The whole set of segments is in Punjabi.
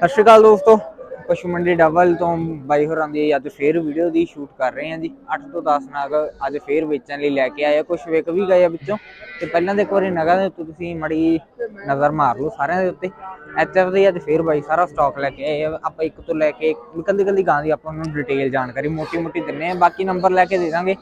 ਸਤਿ ਸ਼੍ਰੀ ਅਕਾਲ ਦੋਸਤੋ। ਪਸ਼ੂ ਮੰਡੀ ਡਬਲ ਤੋਂ ਬਾਈ ਹੋਰਾਂ ਦੀ ਅੱਜ ਫੇਰ ਵੀਡੀਓ ਦੀ ਸ਼ੂਟ ਕਰ ਰਹੇ ਹਾਂ ਜੀ। 8 ਤੋਂ 10 ਨਾਗ ਅੱਜ ਫੇਰ ਵੇਚਣ ਲਈ ਲੈ ਕੇ ਆਏ ਆ। ਕੁਝ ਵਿਕ ਵੀ ਗਏ ਆ ਵਿੱਚੋਂ। ਤੇ ਪਹਿਲਾਂ ਦੇ ਇੱਕ ਵਾਰੀ ਨਗਾਂ ਦੇ ਉੱਤੇ ਤੁਸੀਂ ਮੜੀ ਨਜ਼ਰ ਮਾਰ ਲਓ ਸਾਰਿਆਂ ਦੇ ਉੱਤੇ। ਐਚਐਫ ਦੇ ਅੱਜ ਫੇਰ ਬਾਈ ਸਾਰਾ ਸਟਾਕ ਲੈ ਕੇ ਆਏ ਆ। ਆਪਾਂ ਇੱਕ ਤੋਂ ਲੈ ਕੇ ਕੱਲੀ ਕੱਲੀ ਗਾਂ ਦੀ ਆਪਾਂ ਨੂੰ ਡਿਟੇਲ ਜਾਣਕਾਰੀ ਮੋਟੀ ਮੋਟੀ ਦਿੰਨੇ ਆ ਬਾਕੀ ਨੰਬਰ ਲੈ ਕੇ ਦੇ ਦਾਂਗੇ।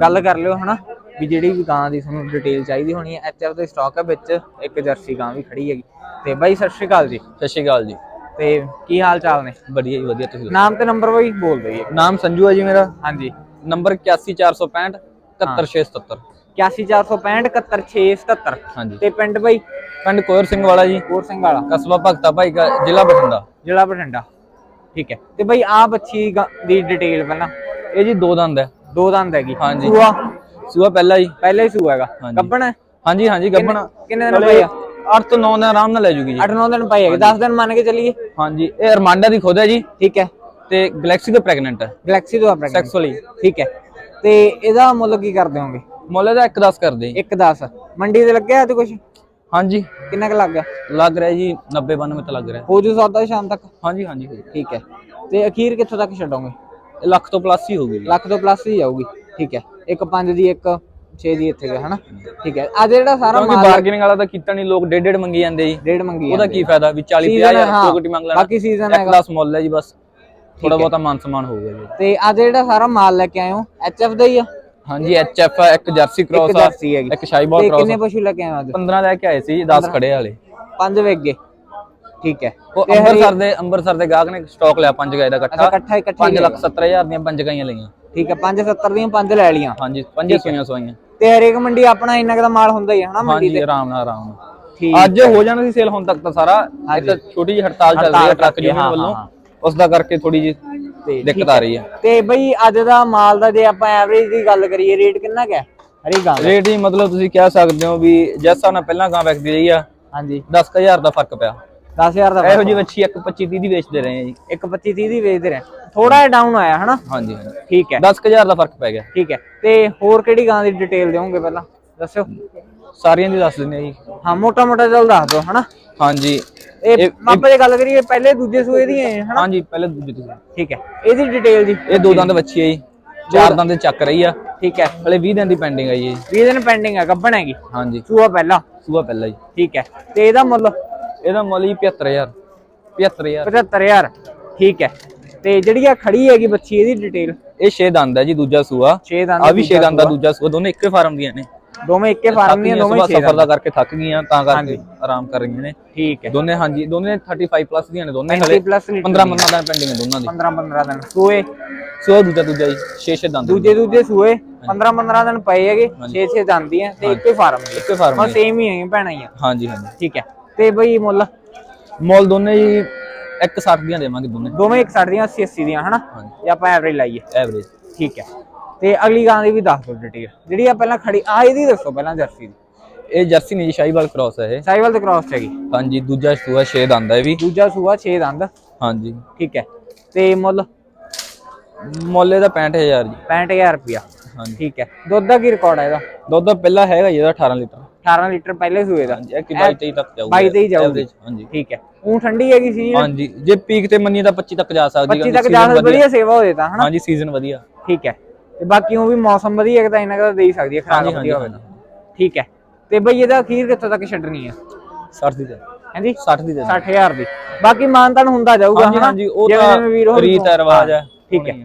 ਗੱਲ ਕਰ ਲਿਓ ਹਨਾ ਵੀ ਜਿਹੜੀ ਵੀ ਗਾਂ ਦੀ ਤੁਹਾਨੂੰ ਡਿਟੇਲ ਚਾਹੀਦੀ ਹੋਣੀ ਹੈ। ਐਚਐਫ ਦੇ ਸਟਾਕ ਹੈ ਵਿੱਚ ਇੱਕ ਜਰਸੀ ਗਾਂ ਵੀ ਖੜੀ ਹੈਗੀ। ਤੇ ਬਾਈ ਸਤਿ ਸ਼੍ਰੀ ਅਕਾਲ ਜੀ। ਸਤਿ ਸ਼੍ਰੀ ਅਕਾਲ ਜੀ। ਤੇ ਕੀ ਹਾਲ ਚਾਲ ਨੇ? ਵਧੀਆ ਜੀ ਵਧੀਆ ਤੁਸੀਂ ਨਾਮ ਤੇ ਨੰਬਰ ਬਈ ਬੋਲ ਦਈਏ ਨਾਮ ਸੰਜੂ ਹੈ ਜੀ ਮੇਰਾ। ਹਾਂਜੀ। ਨੰਬਰ 81465 71477 81465 71677 ਹਾਂਜੀ। ਤੇ ਪਿੰਡ ਬਈ? ਪਿੰਡ ਕੋਰ ਸਿੰਘ ਵਾਲਾ ਜੀ। ਕੋਰ ਸਿੰਘ ਵਾਲਾ। ਕਸਬਾ ਭਗਤਾ ਭਾਈ ਕਾ ਜ਼ਿਲ੍ਹਾ ਬਠਿੰਡਾ। ਜ਼ਿਲ੍ਹਾ ਬਠਿੰਡਾ। ਠੀਕ ਹੈ। ਤੇ ਬਈ ਆ ਬੱਚੀ ਦੀ ਡਿਟੇਲ ਪਹਿਲਾਂ। ਇਹ ਜੀ ਦੋ ਦੰਦ ਹੈ। ਦੋ ਦੰਦ ਹੈਗੀ। ਹਾਂਜੀ। ਸੂਆ? ਸੂਆ ਪਹਿਲਾ ਜੀ। ਪਹਿਲੇ ਹੀ ਸੂਆ ਹੈਗਾ। ਗੱਬਣ? ਹਾਂਜੀ ਹਾਂਜੀ ਗੱਬਣ। ਕਿੰਨੇ ਦਿਨ ਪਈ ਆ? 8 ਤੋਂ 9 ਦਿਨ ਆਰਾਮ ਨਾਲ ਲੈ ਜੂਗੀ ਜੀ। 8-9 ਦਿਨ ਪਈ ਹੈਗੇ 10 ਦਿਨ ਮੰਨ ਕੇ ਚੱਲੀਏ। ਹਾਂਜੀ ਇਹ ਅਰਮਾਂਡਾ ਦੀ ਖੁਦ ਹੈ ਜੀ। ਠੀਕ ਹੈ। ਤੇ ਗੈਲੈਕਸੀ ਦੇ ਪ੍ਰੈਗਨੈਂਟ ਹੈ। ਗੈਲੈਕਸੀ ਤੋਂ ਆਪਣਾ ਸੈਕਸੁਅਲੀ ਠੀਕ ਹੈ। ਤੇ ਇਹਦਾ ਮੁੱਲ ਕੀ ਕਰ ਦਿਓਗੇ ਮੁੱਲ ਦਾ 1 10 ਕਰਦੇ ਜੀ। 1-10 ਮੰਡੀ ਤੇ ਲੱਗਿਆ ਤੇ ਕੁਝ ਹਾਂਜੀ। ਕਿੰਨਾ ਕੁ ਲੱਗ ਗਿਆ? ਲੱਗ ਰਿਹਾ ਜੀ 90 92 ਤੇ ਲੱਗ ਰਿਹਾ। ਹੋ ਜੂ ਸੌਦਾ ਸ਼ਾਮ ਤੱਕ? ਹਾਂਜੀ ਹਾਂਜੀ ਠੀਕ ਹੈ। ਤੇ ਅਖੀਰ ਕਿੱਥੋਂ ਤੱਕ ਛੱਡੋਗੇ? ਲੱਖ ਤੋਂ ਪਲੱਸ ਹੀ ਹੋਊਗੀ ਲੱਖ ਤੋਂ ਪਲੱਸ ਹੀ ਜਾਊਗੀ ਠੀਕ ਹੈ। ਇੱਕ 5 ਦੀ ਇੱਕ 6 ਦੀ ਇੱਥੇ ਗਿਆ ਹਨਾ? ਠੀਕ ਹੈ। ਆ ਜਿਹੜਾ ਸਾਰਾ ਮਾਲ ਬਾਰਗੇਨਿੰਗ ਵਾਲਾ ਤਾਂ ਕੀਤਾ ਨਹੀਂ ਲੋਕ ਡੇਢ ਡੇਢ ਮੰਗੀ ਜਾਂਦੇ ਜੀ। ਡੇਢ ਮੰਗੀ ਉਹਦਾ ਕੀ ਫਾਇਦਾ ਵੀ 40 Season 50 ਹੈ, ਹਜ਼ਾਰ ਹਾਂ। ਕੋਕਟੀ ਮੰਗ ਲੈਣਾ। ਬਾਕੀ ਸੀਜ਼ਨ ਹੈਗਾ। ਦਾ ਸਮੋਲ ਹੈ ਜੀ ਬਸ। ਥੋੜਾ ਬਹੁਤਾ ਮਾਨ ਸਮਾਨ ਹੋਊਗਾ ਜੀ। ਤੇ ਆ ਜਿਹੜਾ ਸਾਰਾ ਮਾਲ ਲੈ ਕੇ ਆਏ ਹੋ ਐਚਐਫ ਦਾ ਹੀ ਆ? ਹਾਂਜੀ ਐਚਐਫ ਇੱਕ ਜਰਸੀ ਕ੍ਰੋਸ ਆ ਇੱਕ ਸ਼ਾਈਬਾਲ ਕ੍ਰੋਸ ਕਿੰਨੇ ਪਸ਼ੂ ਲੈ ਕੇ ਆਏ ਹੋ ਅੱਜ? 15 ਲੈ ਕੇ ਆਏ ਸੀ 10 ਖੜੇ ਵਾਲੇ। ਪੰਜ ਵੇਚ ਗਏ ਠੀਕ ਹੈ। ਉਹ ਅੰਮ੍ਰਿਤਸਰ ਦੇ ਅੰਮ੍ਰਿਤਸਰ ਦੇ ਗਾਹਕ ਨੇ ਸਟਾਕ ਲਿਆ ਪੰਜ ਗਾਇ ਦਾ ਇਕੱਠਾ। ਇਕੱਠਾ ਇਕੱਠਾ 5 ਲੱਖ 70 ਹਜ਼ਾਰ ਦੀਆਂ ਪੰਜ ਗਾਈਆਂ ਲਈਆਂ। ਠੀਕ ਹੈ 570 ਦੀਆਂ ਪੰਜ ਲੈ ਲੀਆਂ ਹਾਂਜੀ ਪੰਜੇ ਸੋਈਆਂ ਸੋਈਆਂ। ਤੇ ਹਰੇਕ ਮੰਡੀ ਆਪਣਾ ਇੰਨਾ ਕੁ ਦਾ ਮਾਲ ਹੁੰਦਾ ਹੀ ਹੈ ਹਨਾ ਮੰਡੀ ਹਾਂਜੀ ਤੇ? ਆਰਾਮ ਨਾਲ ਆਰਾਮ ਨਾਲ। ਅੱਜ ਹੋ। ਜਾਣਾ ਸੀ ਸੇਲ ਹੁਣ ਤੱਕ ਤਾਂ ਸਾਰਾ। ਇੱਕ ਛੋਟੀ ਜਿਹੀ ਹੜਤਾਲ ਚੱਲ ਰਹੀ ਹੈ ਟਰੱਕ ਯੂਨੀਅਨ ਵੱਲੋਂ। ਉਸ ਦਾ ਕਰਕੇ ਥੋੜੀ ਜਿਹੀ ਦਿੱਕਤ ਆ ਰਹੀ ਹੈ। ਤੇ ਬਈ ਅੱਜ ਦਾ ਮਾਲ ਦਾ ਜੇ ਆਪਾਂ ਐਵਰੇਜ ਦੀ ਗੱਲ ਕਰੀਏ ਰੇਟ ਕਿੰਨਾ ਕੁ ਹੈ? ਹਰੀ ਗਾਂ? ਰੇਟ ਹੀ ਮਤਲਬ ਤੁਸੀਂ ਕਹਿ ਸਕਦੇ ਹੋ ਵੀ ਜਿਸ ਨਾਲ ਪਹਿਲਾਂ ਗਾਂ ਵਿਕਦੀ ਰਹੀ ਆ ਹਾਂਜੀ। 10000 ਦਾ ਫ਼ਰਕ ਪਿਆ। 10000 ਦਾ ਇਹੋ ਜਿਹੀ ਵੱਛੀ 125 30 ਦੀ ਵੇਚਦੇ ਰਹੇ ਆ ਜੀ। ਇੱਕ 25 30 ਦੀ ਵੇਚਦੇ ਰਹੇ। ਥੋੜਾ ਜਿਹਾ ਡਾਊਨ ਆਇਆ ਹਨਾ? ਹਾਂਜੀ ਹਾਂਜੀ। ਠੀਕ ਹੈ। 10000 ਦਾ ਫ਼ਰਕ ਪੈ ਗਿਆ। ਠੀਕ ਹੈ। ਤੇ ਹੋਰ ਕਿਹੜੀ ਗਾਂ ਦੀ ਡਿਟੇਲ ਦਿਓਗੇ ਪਹਿਲਾਂ? ਦੱਸਿਓ। ਸਾਰੀਆਂ ਦੀ ਦੱਸ ਦਿੰਦੇ ਆ ਜੀ। ਹਾਂ ਮੋਟਾ ਮੋਟਾ ਚੱਲ ਦੱਸ ਦਿਓ ਹਨਾ? ਹਾਂਜੀ। ਇਹ ਜੇ ਗੱਲ ਕਰੀਏ ਪਹਿਲੇ ਦੂਜੇ ਸੂਏ ਦੀ ਹੈ ਹਨਾ? ਹਾਂਜੀ ਪਹਿਲੇ ਦੂਜੀ ਤੁਸੀਂ ਠੀਕ ਹੈ। ਇਹਦੀ ਡਿਟੇਲ ਜੀ। ਇਹ ਦੋ ਦੰਦ ਵੱਛੀ ਹੈ ਜੀ। ਚਾਰ ਦੰਦ ਚੱਕ ਰਹੀ ਆ। ਠੀਕ ਹੈ। ਹਲੇ 20 ਦਿਨ ਦੀ ਪੈਂਡਿੰਗ ਹੈ ਜੀ। 20 ਦਿਨ ਪੈਂਡਿੰਗ ਹੈ ਗੱਬਣ ਹੈਗੀ। ਹਾਂਜੀ। ਸੂਆ ਪਹਿਲਾ। ਸੂਆ ਪਹਿਲਾ ਜੀ। ਠੀਕ ਹੈ। ਤੇ ਇਹਦਾ ਮੁੱਲ? ਇਹਦਾ ਮੁੱਲ ਜੀ 75000 75000 75000 ਠੀਕ ਹੈ। ਤੇ ਜਿਹੜੀ ਆ ਖੜੀ ਹੈਗੀ ਬੱਚੀ ਇਹਦੀ ਡਿਟੇਲ ਇਹ 6 ਦੰਦ ਹੈ ਜੀ ਦੂਜਾ ਸੂਆ। 6 ਆ ਦੰਦ ਵੀ 6 ਦੰਦ ਦਾ ਦੂਜਾ ਸੂਆ। ਦੋਨੇ ਇੱਕੇ ਫਾਰਮ ਦੀਆਂ ਨੇ। ਦੋਵੇਂ ਇੱਕੇ ਫਾਰਮ ਦੀਆਂ ਦੋਵੇਂ ਸੁਬਾਹ 6 ਸਫਰ ਦਾ ਕਰਕੇ ਥੱਕ ਗਈਆਂ ਤਾਂ ਕਰਕੇ ਆਰਾਮ ਕਰ ਰਹੀਆਂ ਨੇ। ਠੀਕ ਹੈ। ਦੋਨੇ ਹਾਂਜੀ ਦੋਨੇ 35 ਪਲੱਸ ਦੀਆਂ ਨੇ ਦੋਨੇ 30 ਹਲੇ। ਪਲੱਸ ਲੀਟਰ 15 15 ਦਿਨ ਪੈਂਡਿੰਗ ਹੈ ਦੋਨਾਂ ਦੀ। 15 15 ਦਿਨ। ਸੂਏ? ਸੂਆ ਦੂਜਾ ਦੂਜਾ ਜੀ 6 6 ਦੰਦ ਦੂਜੇ ਦੂਜੇ ਸੂਏ? 15 15 ਦਿਨ ਪਏ ਹੈਗੇ 6 6 ਦੰਦੀਆਂ ਤੇ ਇੱਕੇ ਫਾਰਮ ਦੀ ਇੱਕੇ ਫਾਰਮ ਸੇਮ ਹੀ ਹੈ ਭੈਣਾਂ ਹੀ ਆ। ਹਾਂਜੀ ਹਾਂਜੀ। ਠੀਕ ਹੈ। ਤੇ ਬਈ ਮੁੱਲ? ਮੁੱਲ ਦੋਨੇ ਜੀ 160 ਦੀਆਂ ਦੇਵਾਂਗੇ ਦੋਨੇ। ਦੋਵੇਂ 160 ਦੀਆਂ 80 80 ਦੀਆਂ ਹਨਾ? ਜੇ ਆਪਾਂ ਐਵਰੇਜ ਲਾਈਏ। ਐਵਰੇਜ ਠੀਕ ਹੈ। ਤੇ ਅਗਲੀ ਗਾਂ ਦੀ ਵੀ ਦੱਸ ਦਿਓ ਡਿਟੇਲ ਜਿਹੜੀ ਆ ਪਹਿਲਾਂ ਖੜੀ ਆ ਇਹਦੀ ਦੱਸੋ ਪਹਿਲਾਂ ਜਰਸੀ ਦੀ। ਇਹ ਜਰਸੀ ਨਹੀਂ ਜੀ ਸ਼ਾਹੀਵਾਲ ਕ੍ਰਾਸ ਹੈ ਇਹ। ਸਾਈਵਲ ਤੇ ਕ੍ਰਾਸ ਹੈਗੀ। ਹਾਂਜੀ ਦੂਜਾ ਸੂਆ 6 ਦੰਦ ਹੈ ਇਹ ਵੀ। ਦੂਜਾ ਸੂਆ 6 ਦੰਦ। ਹਾਂਜੀ। ਠੀਕ ਹੈ। ਤੇ ਮੁੱਲ? ਮੁੱਲ ਇਹਦਾ 65000 ਜੀ। 65000 ਰੁਪਿਆ ਹਾਂਜੀ। ਠੀਕ ਹੈ। ਦੁੱਧ ਦਾ ਕੀ ਰਿਕਾਰਡ ਹੈ ਇਹਦਾ? ਦੁੱਧ ਦਾ ਪਹਿਲਾ ਹੈਗਾ ਜੀ ਇਹਦਾ 18 ਲੀਟਰ। 18 ਲੀਟਰ ਪਹਿਲੇ ਸੂਏ ਦਾ। ਹਾਂਜੀ ਇਹ ਕਿ 22 23 ਤੱਕ ਜਾਊਗਾ 22 23 ਜਾਊਗੀ। ਹਾਂਜੀ। ਠੀਕ ਹੈ। ਉਹ ਠੰਡੀ ਹੈਗੀ ਸੀ ਹਾਂਜੀ ਜੇ ਪੀਕ ਤੇ ਮੰਨੀ ਤਾਂ 25 ਤੱਕ ਜਾ ਸਕਦੀ 25 ਤੱਕ ਜਾ ਸਕਦੀ ਵਧੀਆ। ਸੇਵਾ ਹੋ ਜਾਤਾ ਹਨਾ? ਹਾਂਜੀ ਸੀਜ਼ਨ ਵਧੀਆ। ਠੀਕ ਹੈ। ਤੇ ਬਾਕੀ ਉਹ ਵੀ ਮੌਸਮ ਵਧੀਆ ਹੈ ਤਾਂ ਇਹਨਾਂ ਦਾ ਦੇ ਹੀ ਸਕਦੀ ਹੈ ਖਰਾਬ ਵਧੀਆ ਹੋਵੇ। ਠੀਕ ਹੈ। ਤੇ ਬਈ ਇਹਦਾ ਅਖੀਰ ਕਿੱਥੋਂ ਤੱਕ ਛੱਡਣੀ ਹੈ? 60 ਦੀ ਦੇ ਹਾਂਜੀ? 60 ਦੀ ਦੇ 60000 ਦੀ। ਬਾਕੀ ਮਾਨਤਾਨ ਹੁੰਦਾ ਜਾਊਗਾ ਹਾਂਜੀ ਹਾਂਜੀ ਉਹ ਤਾਂ ਜਿਵੇਂ ਵੀਰ ਹੋਣੀ ਰੀਤ ਰਿਵਾਜ ਹੈ ਠੀਕ ਹੈ।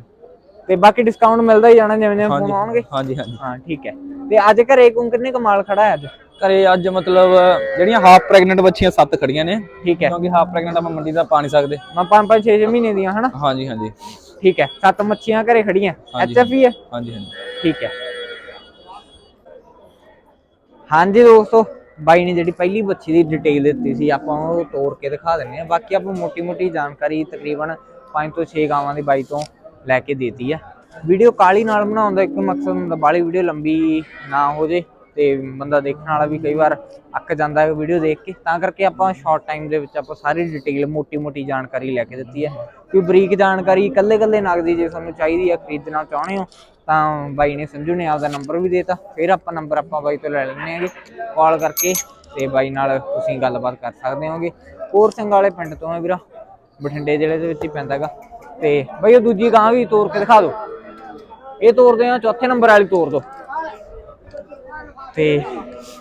ਤੇ ਬਾਕੀ ਡਿਸਕਾਊਂਟ ਮਿਲਦਾ ਹੀ ਜਾਣਾ ਜਿਵੇਂ ਜਿਵੇਂ ਫੋਨ ਆਉਣਗੇ। ਹਾਂਜੀ ਹਾਂਜੀ। ਹਾਂ ਠੀਕ ਹੈ। ਤੇ ਅੱਜ ਘਰੇ ਕਿੰਨੇ ਕਮਾਲ ਖੜਾ ਹੈ ਅੱਜ? ਘਰੇ ਅੱਜ ਮਤਲਬ ਜਿਹੜੀਆਂ ਹਾਫ ਪ੍ਰੈਗਨੈਂਟ ਬੱਚੀਆਂ ਸੱਤ ਖੜੀਆਂ ਨੇ ਠੀਕ ਹੈ। ਕਿਉਂਕਿ ਹਾਫ ਪ੍ਰੈਗਨੈਂਟ ਆਪਾਂ ਮੰਡੀ ਦਾ ਪਾ ਨਹੀਂ ਸਕਦੇ। ਮੈਂ 5 5 6 6 ਮਹੀਨੇ ਦੀਆਂ ਹਨਾ? ਹਾਂਜੀ ਹਾਂਜੀ। ਠੀਕ ਹੈ ਸੱਤ ਮੱਛੀਆਂ ਘਰੇ ਖੜੀਆਂ ਹਾਂਜੀ। ਐਚਐਫ ਹੀ ਹੈ? ਹਾਂਜੀ ਹਾਂਜੀ। ਠੀਕ ਹੈ। ਹਾਂਜੀ ਦੋਸਤੋ ਬਾਈ ਨੇ ਜਿਹੜੀ ਪਹਿਲੀ ਬੱਚੀ ਦੀ ਡਿਟੇਲ ਦਿੱਤੀ ਸੀ ਆਪਾਂ ਉਹ ਤੋੜ ਕੇ ਦਿਖਾ ਦਿੰਦੇ ਆ ਬਾਕੀ ਆਪਾਂ ਮੋਟੀ-ਮੋਟੀ ਜਾਣਕਾਰੀ ਤਕਰੀਬਨ 5 ਤੋਂ 6 ਗਾਵਾਂ ਦੀ ਬਾਈ ਤੋਂ ਲੈ ਕੇ ਦੇਤੀ ਆ ਵੀਡੀਓ ਕਾਲੀ ਨਾਲ ਬਣਾਉਣ ਦਾ ਇੱਕ ਮਕਸਦ ਹੁੰਦਾ ਬਾਲੀ ਵੀਡੀਓ ਲੰਬੀ ਨਾ ਹੋ ਜੇ। ਤੇ ਬੰਦਾ ਦੇਖਣ ਵਾਲਾ ਵੀ ਕਈ ਵਾਰ ਅੱਕ ਜਾਂਦਾ ਹੈ ਵੀਡੀਓ ਦੇਖ ਕੇ। ਤਾਂ ਕਰਕੇ ਆਪਾਂ ਸ਼ਾਰਟ ਟਾਈਮ ਦੇ ਵਿੱਚ ਆਪਾਂ ਸਾਰੀ ਡਿਟੇਲ ਮੋਟੀ-ਮੋਟੀ ਜਾਣਕਾਰੀ ਲੈ ਕੇ ਦਿੱਤੀ ਹੈ। ਕੋਈ ਬਰੀਕ ਜਾਣਕਾਰੀ ਇਕੱਲੇ-ਇਕੱਲੇ ਨਗ ਦੀ ਜੇ ਤੁਹਾਨੂੰ ਚਾਹੀਦੀ ਹੈ ਖਰੀਦਣਾ ਚਾਹੁੰਦੇ ਹੋ, ਤਾਂ ਬਾਈ ਨੇ ਸੰਜੂ ਨੇ ਆਪਦਾ ਨੰਬਰ ਵੀ ਦੇਤਾ। ਫਿਰ ਆਪਾਂ ਨੰਬਰ ਆਪਾਂ ਬਾਈ ਤੋਂ ਲੈ ਲੈਣੇ ਹੈਗੇ ਕਾਲ ਕਰਕੇ ਤੇ ਬਾਈ ਨਾਲ ਤੁਸੀਂ ਗੱਲਬਾਤ ਕਰ ਸਕਦੇ ਹੋਗੇ। ਕੋਰ ਸਿੰਘ ਵਾਲੇ ਪਿੰਡ ਤੋਂ ਹੈ ਵੀਰਾ, ਬਠਿੰਡੇ ਜ਼ਿਲ੍ਹੇ ਦੇ ਵਿੱਚ ਹੀ ਪੈਂਦਾ ਹੈਗਾ। ਤੇ ਬਾਈ ਉਹ ਦੂਜੀ ਗਾਂ ਵੀ ਤੋੜ ਕੇ ਦਿਖਾ ਦਿਓ। ਇਹ ਤੋੜਦੇ ਆ, ਚੌਥੇ ਨੰਬਰ ਵਾਲੀ ਤੋੜ ਦਿਓ। ਤੇ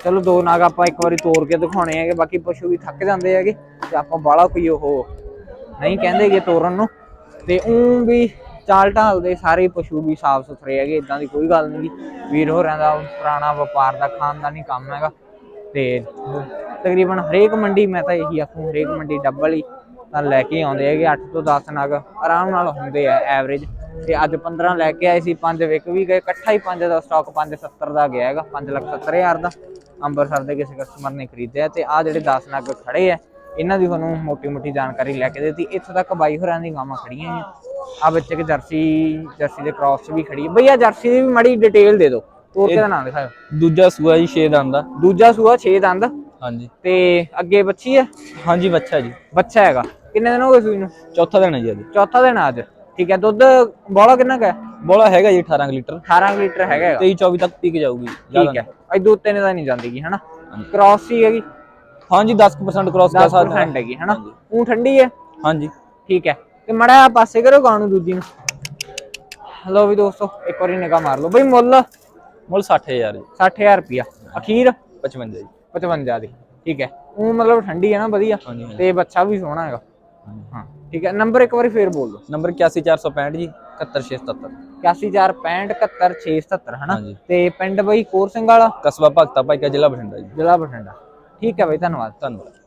ਚਲੋ ਦੋ ਨਾਗ ਆਪਾਂ ਇੱਕ ਵਾਰੀ ਤੋੜ ਕੇ ਦਿਖਾਉਣੇ ਹੈਗੇ, ਬਾਕੀ ਪਸ਼ੂ ਵੀ ਥੱਕ ਜਾਂਦੇ ਹੈਗੇ ਤੇ ਆਪਾਂ ਬਾਲਾ ਕੋਈ ਉਹ ਨਹੀਂ ਕਹਿੰਦੇ ਕਹਿੰਦੇਗੇ ਤੋਰਨ ਨੂੰ। ਤੇ ਉਹ ਵੀ ਚਾਲ ਢਾਲ ਦੇ ਸਾਰੇ ਪਸ਼ੂ ਵੀ ਸਾਫ਼ ਸੁਥਰੇ ਹੈਗੇ ਇਦਾਂ ਦੀ ਕੋਈ ਗੱਲ ਨਹੀਂ ਵੀਰ ਹੋਰਾਂ ਦਾ ਪੁਰਾਣਾ ਵਪਾਰ ਦਾ ਖਾਨਦਾਨੀ ਕੰਮ ਹੈਗਾ। ਤੇ ਤਕਰੀਬਨ ਹਰੇਕ ਮੰਡੀ, ਮੈਂ ਤਾਂ ਇਹੀ ਆਖੂੰ, ਹਰੇਕ ਮੰਡੀ ਡੱਬਲ ਹੀ। ਤਾਂ ਲੈ ਕੇ ਆਉਂਦੇ ਹੈਗੇ 8 ਤੋਂ 10 ਨਗ ਆਰਾਮ ਨਾਲ ਹੁੰਦੇ ਆ ਐਵਰੇਜ ਤੇ ਅੱਜ 15 ਲੈ ਕੇ ਆਏ ਸੀ ਪੰਜ ਵਿਕ ਵੀ ਗਏ ਇਕੱਠਾ ਹੀ ਪੰਜ ਦਾ ਸਟਾਕ 570 ਦਾ ਗਿਆ ਹੈਗਾ 570000 ਦਾ। ਅੰਮ੍ਰਿਤਸਰ ਦੇ ਕਿਸੇ ਕਸਟਮਰ ਨੇ ਖਰੀਦਿਆ ਤੇ ਆ ਜਿਹੜੇ 10 ਨਗ ਖੜੇ ਆ ਇਹਨਾਂ ਦੀ ਤੁਹਾਨੂੰ ਮੋਟੀ ਮੋਟੀ ਜਾਣਕਾਰੀ ਲੈ ਕੇ ਦਿੱਤੀ। ਇੱਥੋਂ ਤੱਕ ਬਾਈ ਹੋਰਾਂ ਦੀ ਗਾਵਾਂ ਖੜੀਆਂ ਆ ਆ ਵਿੱਚ ਇੱਕ ਜਰਸੀ ਜਰਸੀ ਦੇ ਕ੍ਰਾਸ ਵੀ ਖੜੀ। ਹੈ ਬਈ ਆ ਜਰਸੀ ਦੀ ਵੀ ਮੜੀ ਡਿਟੇਲ ਦੇ ਦਿਓ। ਤੋਰ ਕੇ ਦਾ ਨਾਮ ਦਿਖਾਓ ਦੂਜਾ ਸੂਆ ਜੀ 6 ਦੰਦ ਦਾ ਦੂਜਾ ਸੂਆ 6 ਦੰਦ। ਹਾਂਜੀ। ਤੇ ਅੱਗੇ ਬੱਚੀ ਹੈ ਹਾਂਜੀ ਬੱਚਾ ਜੀ। ਬੱਚਾ ਹੈਗਾ। ਕਿੰਨੇ ਦਿਨ ਹੋ ਗਏ ਸੂਈ ਨੂੰ? ਚੌਥਾ ਦਿਨ ਹੈ ਜੀ ਅੱਜ ਚੌਥਾ ਦਿਨ ਆ ਅੱਜ। ਠੀਕ ਹੈ ਦੁੱਧ ਬੋਲਾ ਕਿੰਨਾ ਕੁ ਹੈ? ਬੋਲਾ ਹੈਗਾ ਜੀ 18 ਕੁ ਲੀਟਰ। 18 ਲੀਟਰ ਹੈਗਾ ਹੈਗਾ। 23 24 ਤੱਕ ਪੀ ਕੇ ਜਾਊਗੀ ਠੀਕ ਹੈ ਇਦੋਂ ਉੱਤੇ ਨੇ ਤਾਂ ਨਹੀਂ ਜਾਂਦੀਗੀ ਹਨਾ? ਕ੍ਰਾਸ ਸੀ ਹੈਗੀ। ਹਾਂਜੀ 10% ਕ੍ਰਾਸ ਕਰ ਸਕਦਾ 10% ਹੈਗੀ ਹਨਾ? ਉਹ ਠੰਡੀ ਹੈ? ਹਾਂਜੀ। ਠੀਕ ਹੈ ਤੇ ਮੜਾ ਪਾਸੇ ਕਰੋ ਗਾਣੂ ਦੂਜੀ ਨੂੰ। ਹਲੋ ਵੀ ਦੋਸਤੋ ਇੱਕ ਵਾਰੀ ਨਿਗਾਹ ਮਾਰ ਲਓ। ਬਈ ਮੁੱਲ? ਮੁੱਲ 60000 ਜੀ। 60000 ਰੁਪਿਆ ਅਖੀਰ? 55 ਜੀ। 55 ਦੀ। ਠੀਕ ਹੈ ਉਹ ਮਤਲਬ ਠੰਡੀ ਹੈ ਨਾ ਵਧੀਆ। ਹਾਂਜੀ ਹਾਂਜੀ। ਤੇ ਬੱਚਾ ਵੀ ਸੋਹਣਾ ਹੈਗਾ। ਹਾਂ। ਠੀਕ ਹੈ ਨੰਬਰ ਇੱਕ ਵਾਰੀ ਫੇਰ ਬੋਲ ਦਿਓ। ਨੰਬਰ 81465 ਜੀ 71677 81465 71677 ਹਨਾ। ਤੇ ਪਿੰਡ ਬਈ ਕੋਰ ਸਿੰਘ ਵਾਲਾ? ਕਸਬਾ ਭਗਤਾ ਭਾਈ ਕਾ ਜ਼ਿਲ੍ਹਾ ਬਠਿੰਡਾ ਜੀ। ਜ਼ਿਲ੍ਹਾ ਬਠਿੰਡਾ। ਠੀਕ ਹੈ ਬਈ ਧੰਨਵਾਦ। ਧੰਨਵਾਦ।